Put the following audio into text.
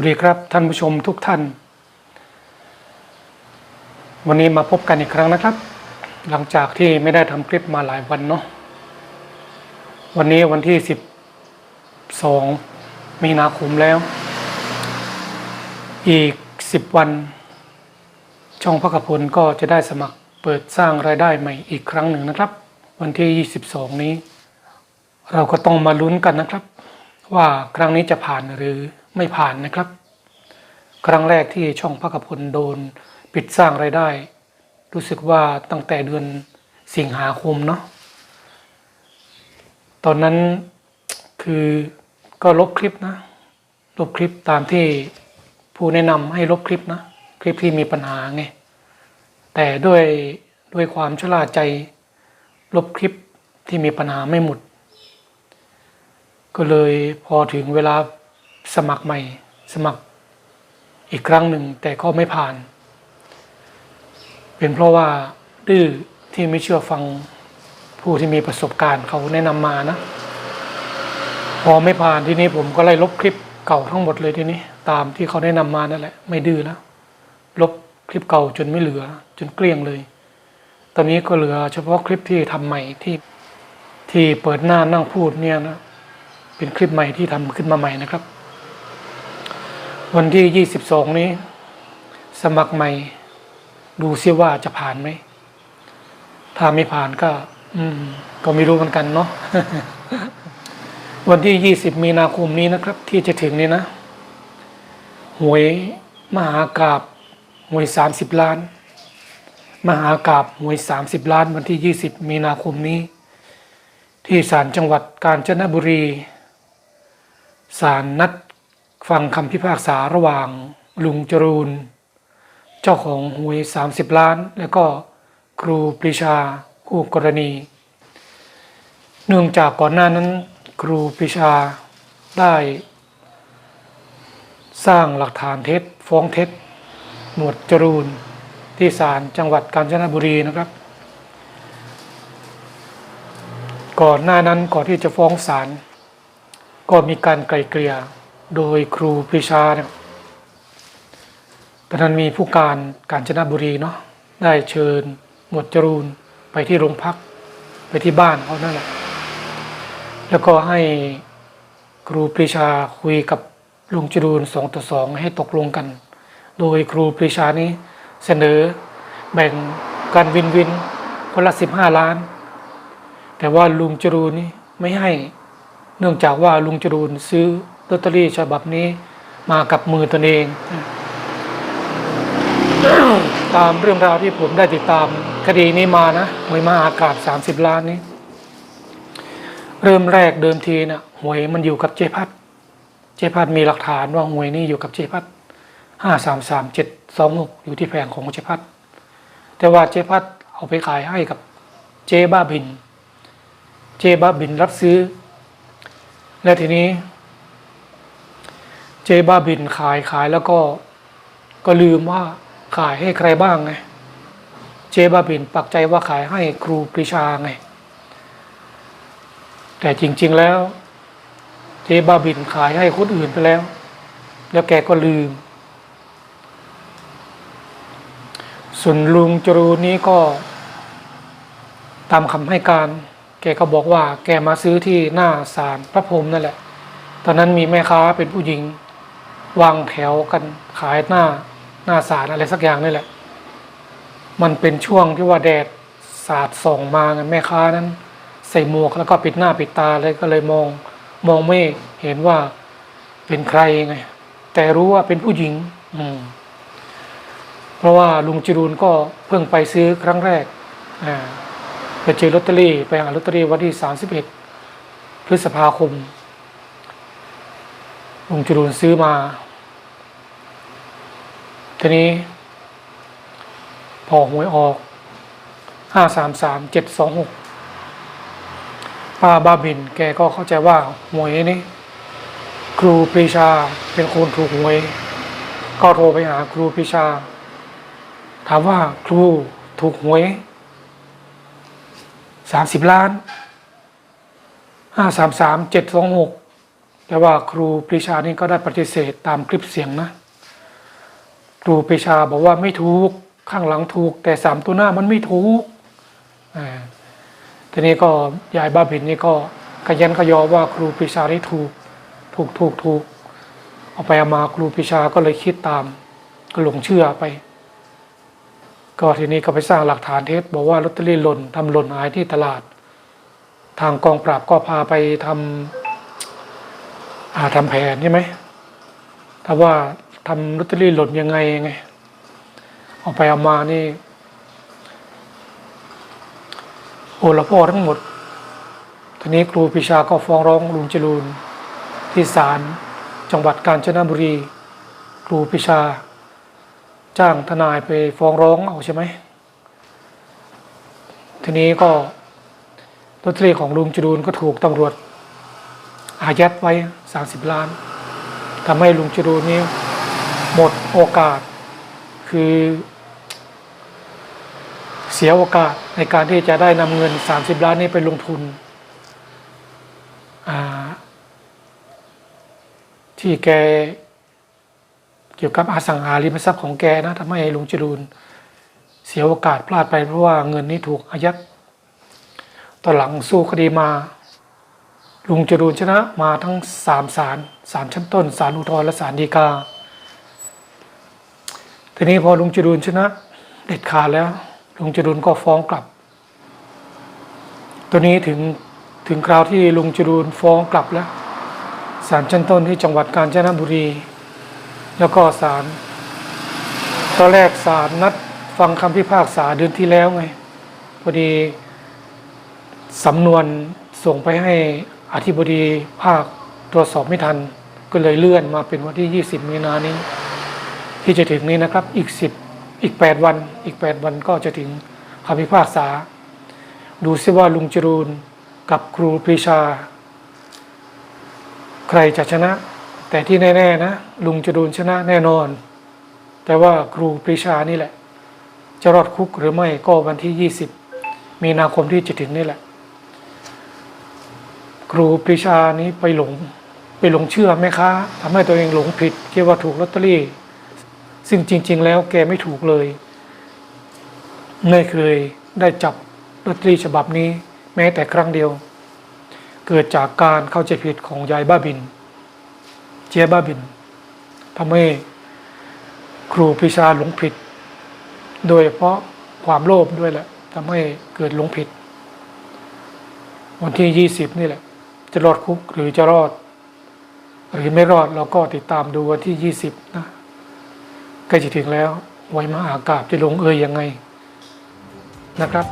วัสดีครับท่านผู้ชมทุกท่าน วันนี้มาพบกันอีกครั้งนะครับ หลังจากที่ไม่ได้ทำคลิปมาหลายวันเนาะวันนี้วันที่สิบสองมีนาคมแล้ว อีกสิบวัน ช่องพระกพลก็จะได้สมัครเปิดสร้างรายได้ใหม่อีกครั้งหนึ่งนะครับ วันที่ 22 นี้ เราก็ต้องมาลุ้นกันนะครับ ว่าครั้งนี้จะผ่านหรือไม่ผ่านนะครับ ครั้งแรกที่ช่องพระกพลโดนปิดสร้างรายได้ รู้สึกว่าตั้งแต่เดือนสิงหาคมเนาะตอนนั้นคือก็ลบคลิปนะ ลบคลิปตามที่ผู้แนะนำให้ลบคลิปนะ คลิปที่มีปัญหาไง แต่ด้วยด้วยความชราใจ ลบคลิปที่มีปัญหาไม่หมด ก็เลยพอถึงเวลาสมัครใหม่ สมัคร อีกครั้งหนึ่งแต่ก็ไม่ผ่าน เป็นเพราะว่าดื้อที่ไม่เชื่อฟังผู้ที่มีประสบการณ์เขาแนะนำมานะ พอไม่ผ่านที่นี้ผมก็ไล่ลบคลิปเก่าทั้งหมดเลยทีนี้ ตามที่เขาแนะนำมานั่นแหละ ไม่ดื้อแล้วลบคลิปเก่าจนไม่เหลือ จนเกลี้ยงเลย ตอนนี้ก็เหลือเฉพาะคลิปที่ทำใหม่ที่ที่เปิดหน้านั่งพูดเนี่ยนะเป็นคลิปใหม่ที่ทำขึ้นมาใหม่นะครับ วันที่22นี้ สมัครใหม่ ดูซิว่าจะผ่านไหม ถ้าไม่ผ่านก็ อืม ก็ไม่รู้เหมือนกันเนาะวันที่20มีนาคมนี้นะครับ ที่จะถึงนี้นะหวยมหากราบหวย30ล้าน มหากราบหวย30ล้าน วันที่20มีนาคมนี้ ที่ศาลจังหวัดกาญจนบุรีศาลนัด ฟังคำพิพากษาระหว่างลุงจรูน เจ้าของหวย 30 ล้าน แล้วก็ครูปรีชาคู่กรณี เนื่องจากก่อนหน้านั้น ครูปรีชาได้ สร้างหลักฐานเท็จฟ้องเท็จ หมวดจรูนที่ศาลจังหวัดกาญจนบุรีนะครับ ก่อนหน้านั้นก่อนที่จะฟ้องศาลก็มีการไกลเกลี่ย โดยครูปรีชาเนี่ยตอนนั้นมีผู้การกาญจนบุรีเนาะได้เชิญหมวดจรูนไปที่โรงพัก ไปที่บ้านเขานั่นแหละแล้วก็ให้ครูปรีชาคุยกับลุงจรูนสองต่อสองให้ตกลงกัน โดยครูปรีชานี้เสนอแบ่งกันวินวินคนละสิบห้าล้าน แต่ว่าลุงจรูนนี่ไม่ให้ เนื่องจากว่าลุงจรูนซื้อ ลอตเตอรี่ฉบับนี้มากับมือตนเอง ตามเรื่องราวที่ผมได้ติดตามคดีนี้มานะหวยมหากาบสามสิบล้านนี้ เริ่มแรกเดิมทีนะ่ะหวยมันอยู่กับเจพัดเจพัดมีหลักฐานว่าหวยนี้อยู่กับเจพัดห้าสามสามเจ็ดสองหกอยู่ที่แผงของเจพัดแต่ว่าเจพัดเอาไปขายให้กับเจบ้าบิน เจบ้าบินรับซื้อ และทีนี้ จบ้าบินขายขายแล้วก็ ก็ลืมว่าขายให้ใครบ้างไง เจบ้าบินปักใจว่าขายให้ครูปรีชาไง แต่จริง ๆแล้ว เจบ้าบินขายให้คนอื่นไปแล้ว แล้วแกก็ลืม ส่วนลุงจรูนนี้ก็ ตามคำให้การ แกก็บอกว่า แกมาซื้อที่หน้าศาลพระพรหมนั่นแหละ ตอนนั้นมีแม่ค้าเป็นผู้หญิง วางแถวกันขายหน้าหน้าศาลอะไรสักอย่างนี่แหละ มันเป็นช่วงที่ว่าแดดสาดส่องมาไงแม่ค้านั้น ใส่หมวกแล้วก็ปิดหน้าปิดตาเลยก็เลยมองมองไม่เห็นว่าเป็นใครไงแต่รู้ว่าเป็นผู้หญิง อืม เพราะว่าลุงจรูนก็เพิ่งไปซื้อครั้งแรกอ่าไปเจอลอตเตอรี่ไปหาลอตเตอรี่วันที่สามสิบเอ็ดพฤษภาคม ลุงจรูนซื้อมา ทีนี้ พอหวยออกห้าสามสามเจ็ดสองหกป้าบ้าบิน แกก็เข้าใจว่าหวยนี้ครูปรีชาเป็นคนถูกหวย ก็โทรไปหาครูปรีชา ถามว่าครูถูกหวยสามสิบล้านห้าสามสามเจ็ดสองหก แต่ว่าครูปรีชานี่ก็ได้ปฏิเสธตามคลิปเสียงนะ ครูปรีชาบอกว่าไม่ถูกข้างหลังถูก แต่สามตัวหน้ามันไม่ถูกอ่าทีนี้ก็ยายบ้าบินนี่ก็ขยันขยอว่าครูปรีชานี่ถูก ถูกถูกถูกเอาไปเอามาครูปรีชาก็เลยคิดตามก็หลงเชื่อไป ก็ทีนี้ก็ไปสร้างหลักฐานเท็จบอกว่าลอตเตอรี่หล่นทำหล่นหายที่ตลาด ทางกองปราบก็พาไปทำ อ่าทำแผนใช่ไหมถ้าว่าทำลอตเตอรี่หล่นยังไงไงเอาไปเอามานี่ โอละพ่อทั้งหมด ทีนี้ครูปรีชาก็ฟ้องร้องลุงจรูนที่ศาลจังหวัดกาญจนบุรี ครูปรีชา จ้างทนายไปฟ้องร้องเอาใช่ไหมทีนี้ก็ลอตเตอรี่ของลุงจรูนก็ถูกตำรวจ อายัดไว้ 30 ล้านทำให้ลุงจรูนนี้หมดโอกาสคือ เสียโอกาสในการที่จะได้นำเงิน 30 ล้านนี้ไปลงทุน ที่แกเกี่ยวกับอสังหาริมทรัพย์ของแกนะทำให้ลุงจรูนเสียโอกาสพลาดไปเพราะว่าเงินนี้ถูกอายัดตอนหลังสู้คดีมา ลุงจรูนชนะมาทั้งสามศาลศาลชั้นต้นศาลอุทธรและศาลฎีกา ทีนี้พอลุงจรูนชนะ เด็ดขาดแล้ว ลุงจรูนก็ฟ้องกลับ ตัวนี้ถึงถึงคราวที่ลุงจรูนฟ้องกลับแล้วศาลชั้นต้นที่จังหวัดกาญจนบุรี แล้วก็ศาลตอนแรกศาลนัดฟังคำพิพากษาเดือนที่แล้วไงพอดีสำนวนส่งไปให้ อธิบดีภาคตรวจสอบไม่ทัน ก็เลยเลื่อนมาเป็นวันที่ 20 มีนานี้ ที่จะถึงนี้นะครับอีก 10 อีก 8 วัน อีก 8 วันก็จะถึงคำพิพากษา ดูซิว่าลุงจรูนกับครูปรีชา ใครจะชนะ แต่ที่แน่ๆนะ ลุงจรูนชนะแน่นอน แต่ว่าครูปรีชานี่แหละ จะรอดคุกหรือไม่ก็วันที่ 20 มีนาคมที่จะถึงนี่แหละ ครูปรีชานี้ไปหลงไปหลงเชื่อแม่ค้าทำให้ตัวเองหลงผิดคิดว่าถูกลอตเตอรี่ ซึ่งจริง ๆ แล้วแกไม่ถูกเลยไม่เคยได้จับลอตเตอรี่ฉบับนี้ แม้แต่ครั้งเดียว เกิดจากการเข้าใจผิดของยายบ้าบิน เจ๊บ้าบินทำให้ครูปรีชาหลงผิด โดยเพราะความโลภด้วยแหละทำให้เกิดหลงผิด วันที่ยี่สิบนี่แหละ จะรอดคุกหรือจะรอด หรือไม่รอดเราก็ติดตามดูวันที่ยี่สิบนะใกล้จะถึงแล้ว ไว้มาอากาศจะลงเอยยังไงนะครับ